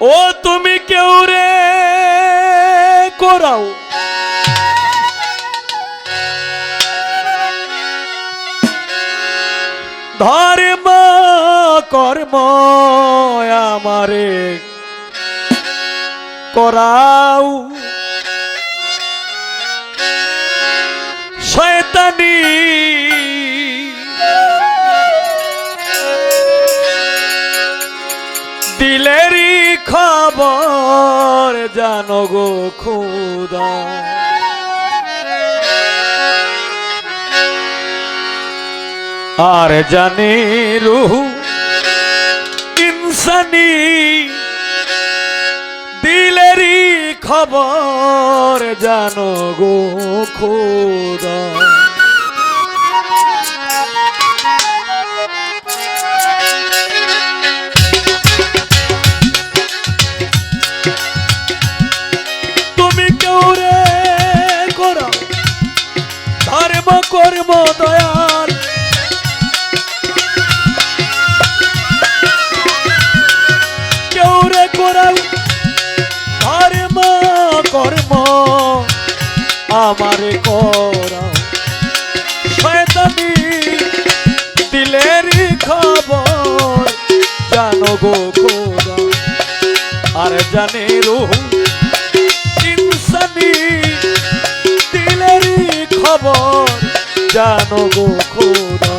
ও তুমি কেউ রে? করাও। ধর্ম কর্ম আমারে করাও। শয়তানি দিলেরই খবর জানো গো খুদা। আর জানি রুহু ইনসানি দিলেরই খবর জানো গো খুদা। আমার করা। শয়তানি দিলের খবর, জানো গো আর জানে রুহ, ইনসানি দিলের খবর, জানো গো খোদা।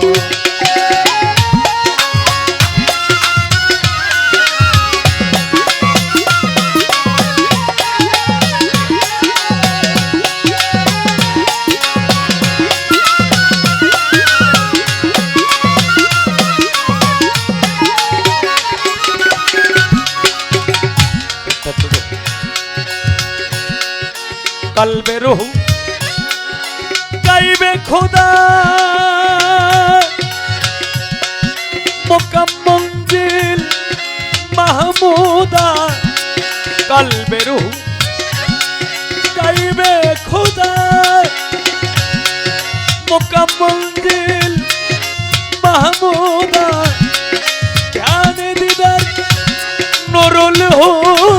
কলবে রুহ। গাইবে খোদা। মোকাম মঞ্জিল মাহমুদা। কলবে রুহ। গাইবে খোদা। মোকাম মঞ্জিল মাহমুদা। ধ্যান দিদার নুরুল হুদা।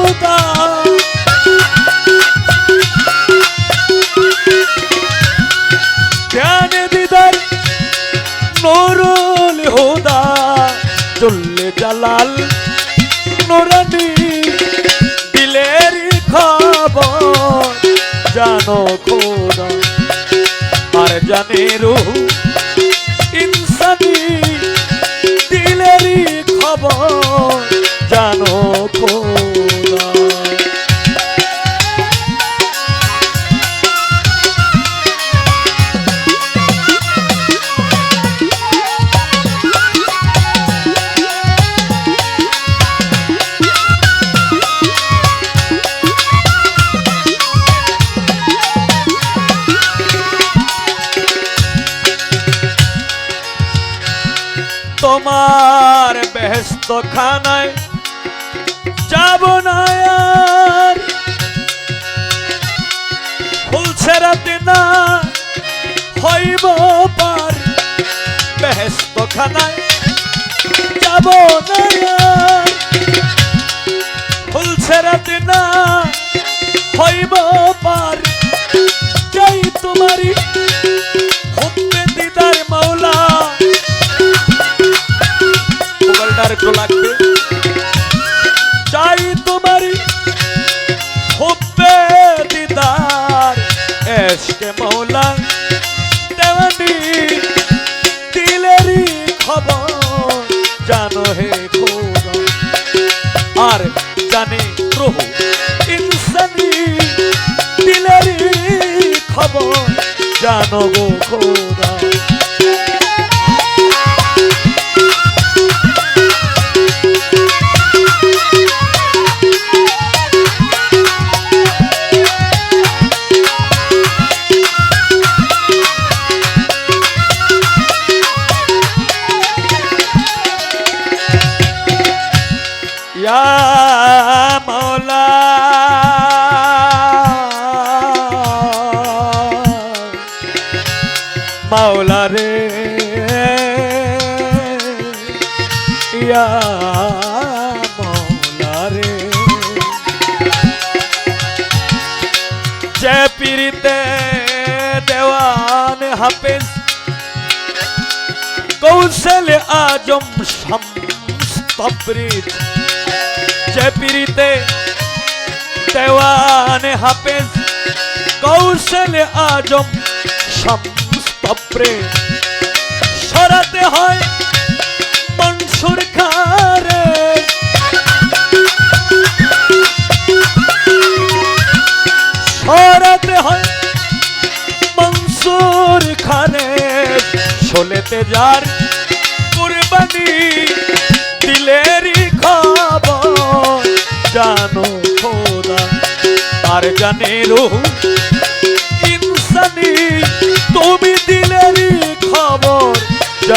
জানো খোদা আর জানে রুহ ইনসানি দিলেরই খবর। জানো খোদা তোমার বেহস্ত খানায় যাব না আর। ফুলছে রাতে না হইব পার বেহস্ত খানায় যাব না আর। ফুলছে রাতে না হইব পার চাই তোমারি লাগবে। চাই তোমারি হুব্বে দিদার। এসকে মৌলা, দেওয়ানি, দিলেরই খবর। জানো হে আর জানে প্রভু ইনসানি, দিলেরই খবর। জানো গো খোদা মাওলা রে। মাওলা রে। যে পিরিতে দেওয়ান হাফেজ, কৌশল আজম শামস তবরিজ। দেওয়ান হাফেজ, কৌশল আজম সম শামস্তবৃত সরাতে হয় মনসুর খারে। সরাতে হয় মনসুর খানে শোলেতে যার কুরবানি, দিলেরই খবর, জানো খোদা আর জানে রুহু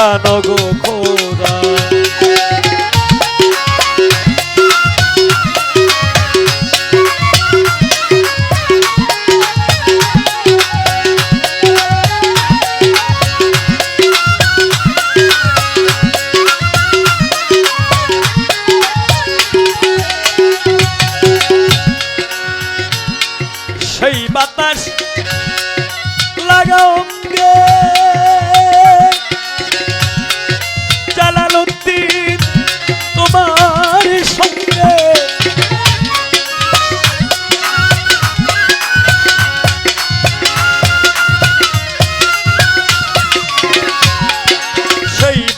জানো গো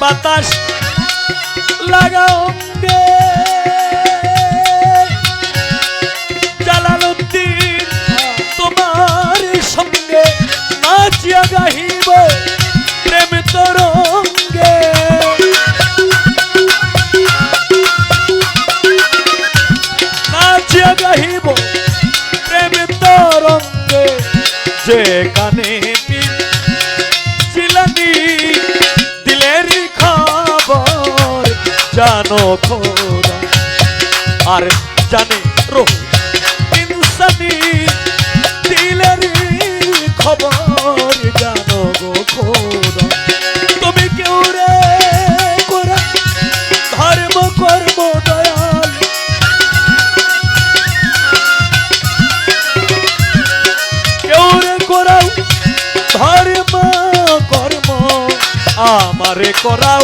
বাতাস লাগাও। জানো খোদা। আর জানে রোহ ইনসানি দিলেরই খবর জানো গো খোদা। তুমি কেউ রে করা ধর্ম, কর্ম, দয়াল। কেউ রে করাও ধর্ম, কর্ম, আমারে করাও।